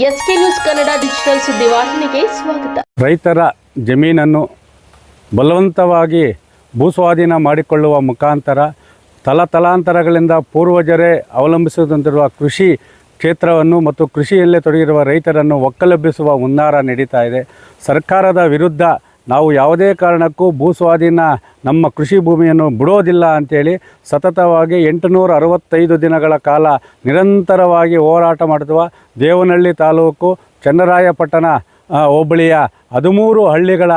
S K news Kannada digital ಸುದ್ದಿವಾಹಿನಿಗೆ ಸ್ವಾಗತ. ರೈತರ ಜಮೀನನ್ನು ಬಲವಂತವಾಗಿ ಭೂಸ್ವಾಧೀನ ಮಾಡಿಕೊಳ್ಳುವ ಮುಖಾಂತರ ತಲತಲಾಂತರಗಳಿಂದ ಪೂರ್ವಜರೇ ಅವಲಂಬಿಸುತ್ತಿರುವ ಕೃಷಿ ಕ್ಷೇತ್ರವನ್ನು ಮತ್ತು ಕೃಷಿಯಲ್ಲೇ ತೊಡಗಿರುವ ರೈತರನ್ನು ಒಕ್ಕಲೆಬ್ಬಿಸುವ ಹುನ್ನಾರ ನಡೀತಾ ಇದೆ. ಸರ್ಕಾರದ ವಿರುದ್ಧ ನಾವು ಯಾವುದೇ ಕಾರಣಕ್ಕೂ ಭೂಸ್ವಾಧೀನ ನಮ್ಮ ಕೃಷಿ ಭೂಮಿಯನ್ನು ಬಿಡೋದಿಲ್ಲ ಅಂಥೇಳಿ ಸತತವಾಗಿ ಎಂಟುನೂರ ಅರವತ್ತೈದು ದಿನಗಳ ಕಾಲ ನಿರಂತರವಾಗಿ ಹೋರಾಟ ಮಾಡುವ ದೇವನಹಳ್ಳಿ ತಾಲೂಕು ಚನ್ನರಾಯಪಟ್ಟಣ ಹೋಬಳಿಯ ಹದಿಮೂರು ಹಳ್ಳಿಗಳ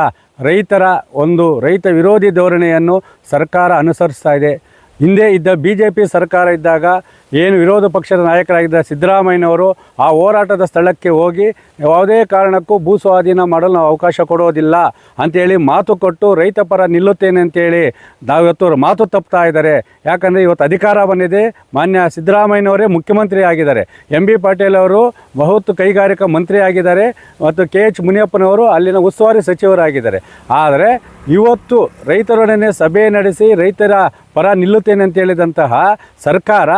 ರೈತರ ಒಂದು ರೈತ ವಿರೋಧಿ ಧೋರಣೆಯನ್ನು ಸರ್ಕಾರ ಅನುಸರಿಸ್ತಾ ಇದೆ. ಹಿಂದೆ ಇದ್ದ ಬಿ ಜೆ ಪಿ ಸರ್ಕಾರ ಇದ್ದಾಗ ಏನು ವಿರೋಧ ಪಕ್ಷದ ನಾಯಕರಾಗಿದ್ದ ಸಿದ್ದರಾಮಯ್ಯನವರು ಆ ಹೋರಾಟದ ಸ್ಥಳಕ್ಕೆ ಹೋಗಿ ಯಾವುದೇ ಕಾರಣಕ್ಕೂ ಭೂ ಸ್ವಾಧೀನ ಮಾಡಲು ನಾವು ಅವಕಾಶ ಕೊಡೋದಿಲ್ಲ ಅಂತೇಳಿ ಮಾತು ಕೊಟ್ಟು ರೈತ ಪರ ನಿಲ್ಲುತ್ತೇನೆ ಅಂತೇಳಿ ನಾವಿವತ್ತು ಮಾತು ತಪ್ತಾ ಇದ್ದಾರೆ. ಯಾಕಂದರೆ ಇವತ್ತು ಅಧಿಕಾರ ಬಂದಿದೆ. ಮಾನ್ಯ ಸಿದ್ದರಾಮಯ್ಯನವರೇ ಮುಖ್ಯಮಂತ್ರಿ ಆಗಿದ್ದಾರೆ. ಎಂ ಬಿ ಪಾಟೀಲ್ ಅವರು ಬಹುತ್ ಕೈಗಾರಿಕಾ ಮಂತ್ರಿ ಆಗಿದ್ದಾರೆ ಮತ್ತು ಕೆ ಎಚ್ ಮುನಿಯಪ್ಪನವರು ಅಲ್ಲಿನ ಉಸ್ತುವಾರಿ ಸಚಿವರಾಗಿದ್ದಾರೆ. ಆದರೆ ಇವತ್ತು ರೈತರೊಡನೆ ಸಭೆ ನಡೆಸಿ ರೈತರ ಪರ ನಿಲ್ಲುತ್ತೇನೆ ಅಂತ ಹೇಳಿದಂತಹ ಸರ್ಕಾರ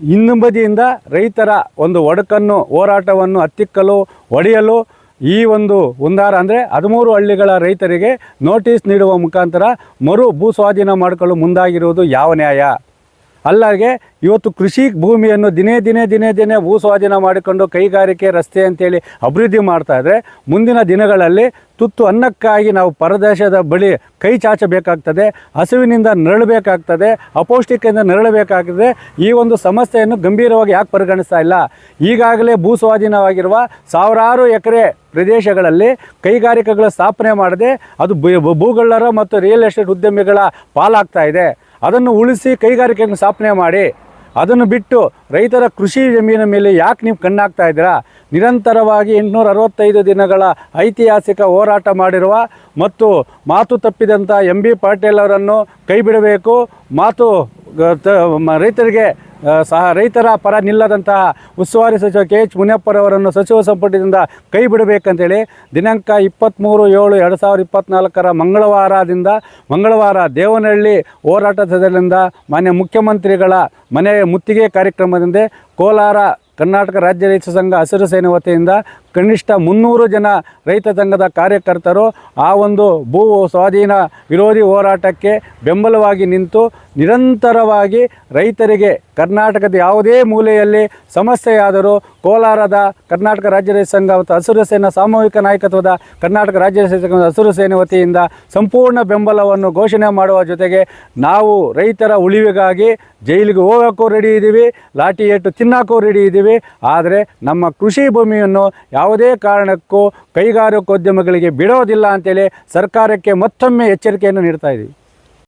ಇನ್ನುಬದಿಯಿಂದ ರೈತರ ಒಂದು ಒಡಕನ್ನು, ಹೋರಾಟವನ್ನು ಹತ್ತಿಕ್ಕಲು ಒಡೆಯಲು ಈ ಒಂದು ಉಂದಾರ ಅಂದರೆ ಹದಿಮೂರು ಹಳ್ಳಿಗಳ ರೈತರಿಗೆ ನೋಟಿಸ್ ನೀಡುವ ಮುಖಾಂತರ ಮರು ಭೂ ಸ್ವಾಧೀನ ಮಾಡಿಕೊಳ್ಳಲು ಮುಂದಾಗಿರುವುದು ಯಾವ ನ್ಯಾಯ? ಅಲ್ಲಗೆ ಇವತ್ತು ಕೃಷಿ ಭೂಮಿಯನ್ನು ದಿನೇ ದಿನೇ ದಿನೇ ದಿನೇ ಭೂ ಸ್ವಾಧೀನ ಮಾಡಿಕೊಂಡು ಕೈಗಾರಿಕೆ, ರಸ್ತೆ ಅಂತೇಳಿ ಅಭಿವೃದ್ಧಿ ಮಾಡ್ತಾ ಇದ್ದರೆ ಮುಂದಿನ ದಿನಗಳಲ್ಲಿ ತುತ್ತು ಅನ್ನಕ್ಕಾಗಿ ನಾವು ಪರದೇಶದ ಬಳಿ ಕೈ ಚಾಚಬೇಕಾಗ್ತದೆ, ಹಸುವಿನಿಂದ ನರಳಬೇಕಾಗ್ತದೆ ಅಪೌಷ್ಟಿಕೆಯಿಂದ ನರಳಬೇಕಾಗ್ತದೆ. ಈ ಒಂದು ಸಮಸ್ಯೆಯನ್ನು ಗಂಭೀರವಾಗಿ ಯಾಕೆ ಪರಿಗಣಿಸ್ತಾ ಇಲ್ಲ? ಈಗಾಗಲೇ ಭೂ ಸ್ವಾಧೀನವಾಗಿರುವ ಸಾವಿರಾರು ಎಕರೆ ಪ್ರದೇಶಗಳಲ್ಲಿ ಕೈಗಾರಿಕೆಗಳ ಸ್ಥಾಪನೆ ಮಾಡದೆ ಅದು ಭೂಗಳರ ಭೂಗಳ್ಳರ ಮತ್ತು ರಿಯಲ್ ಎಸ್ಟೇಟ್ ಉದ್ಯಮಿಗಳ ಪಾಲಾಗ್ತಾ ಇದೆ. ಅದನ್ನು ಉಳಿಸಿ ಕೈಗಾರಿಕೆಯನ್ನು ಸ್ಥಾಪನೆ ಮಾಡಿ ಅದನ್ನು ಬಿಟ್ಟು ರೈತರ ಕೃಷಿ ಜಮೀನಿನ ಮೇಲೆ ಯಾಕೆ ನೀವು ಕಣ್ಣಾಗ್ತಾ ಇದ್ದೀರಾ? ನಿರಂತರವಾಗಿ ಎಂಟುನೂರ ಅರವತ್ತೈದು ದಿನಗಳ ಐತಿಹಾಸಿಕ ಹೋರಾಟ ಮಾಡಿರುವ ಮತ್ತು ಮಾತು ತಪ್ಪಿದಂಥ ಎಂ ಬಿ ಪಾಟೀಲ್ ಅವರನ್ನು ಕೈ ಬಿಡಬೇಕು, ಮಾತು ರೈತರಿಗೆ ಸಹ ರೈತರ ಪರ ನಿಲ್ಲದಂತಹ ಉಸ್ತುವಾರಿ ಸಚಿವ ಕೆ ಎಚ್ ಮುನಿಯಪ್ಪರವರನ್ನು ಸಚಿವ ಸಂಪುಟದಿಂದ ಕೈ ಬಿಡಬೇಕಂತೇಳಿ ದಿನಾಂಕ ಇಪ್ಪತ್ತ್ಮೂರು ಏಳು ಎರಡು ಸಾವಿರದ ಇಪ್ಪತ್ತ್ನಾಲ್ಕರ ಮಂಗಳವಾರದಿಂದ ಮಂಗಳವಾರ ದೇವನಹಳ್ಳಿ ಹೋರಾಟದಿಂದ ಮಾನ್ಯ ಮುಖ್ಯಮಂತ್ರಿಗಳ ಮನೆ ಮುತ್ತಿಗೆ ಕಾರ್ಯಕ್ರಮದಿಂದ ಕೋಲಾರ ಕರ್ನಾಟಕ ರಾಜ್ಯ ರೈತ ಸಂಘ ಹಸಿರು ಸೇನೆ ವತಿಯಿಂದ ಕನಿಷ್ಠ ಮುನ್ನೂರು ಜನ ರೈತ ಸಂಘದ ಕಾರ್ಯಕರ್ತರು ಆ ಒಂದು ಭೂ ಸ್ವಾಧೀನ ವಿರೋಧಿ ಹೋರಾಟಕ್ಕೆ ಬೆಂಬಲವಾಗಿ ನಿಂತು ನಿರಂತರವಾಗಿ ರೈತರಿಗೆ ಕರ್ನಾಟಕದ ಯಾವುದೇ ಮೂಲೆಯಲ್ಲಿ ಸಮಸ್ಯೆಯಾದರೂ ಕೋಲಾರದ ಕರ್ನಾಟಕ ರಾಜ್ಯ ರೈತ ಸಂಘ ಮತ್ತು ಹಸಿರು ಸೇನಾ ಸಾಮೂಹಿಕ ನಾಯಕತ್ವದ ಕರ್ನಾಟಕ ರಾಜ್ಯ ರೈತ ಸಂಘದ ಹಸಿರು ಸೇನೆ ವತಿಯಿಂದ ಸಂಪೂರ್ಣ ಬೆಂಬಲವನ್ನು ಘೋಷಣೆ ಮಾಡುವ ಜೊತೆಗೆ ನಾವು ರೈತರ ಉಳಿವಿಗಾಗಿ ಜೈಲಿಗೆ ಹೋಗೋಕ್ಕೂ ರೆಡಿ ಇದ್ದೀವಿ ಲಾಠಿ ಏಟು ತಿನ್ನೋಕ್ಕೂ ರೆಡಿ ಇದ್ದೀವಿ ಆದರೆ ನಮ್ಮ ಕೃಷಿ ಭೂಮಿಯನ್ನು ಯಾವುದೇ ಕಾರಣಕ್ಕೂ ಕೈಗಾರಿಕೋದ್ಯಮಗಳಿಗೆ ಬಿಡೋದಿಲ್ಲ ಅಂತೇಳಿ ಸರ್ಕಾರಕ್ಕೆ ಮತ್ತೊಮ್ಮೆ ಎಚ್ಚರಿಕೆಯನ್ನು ನೀಡ್ತಾ ಇದ್ದೀವಿ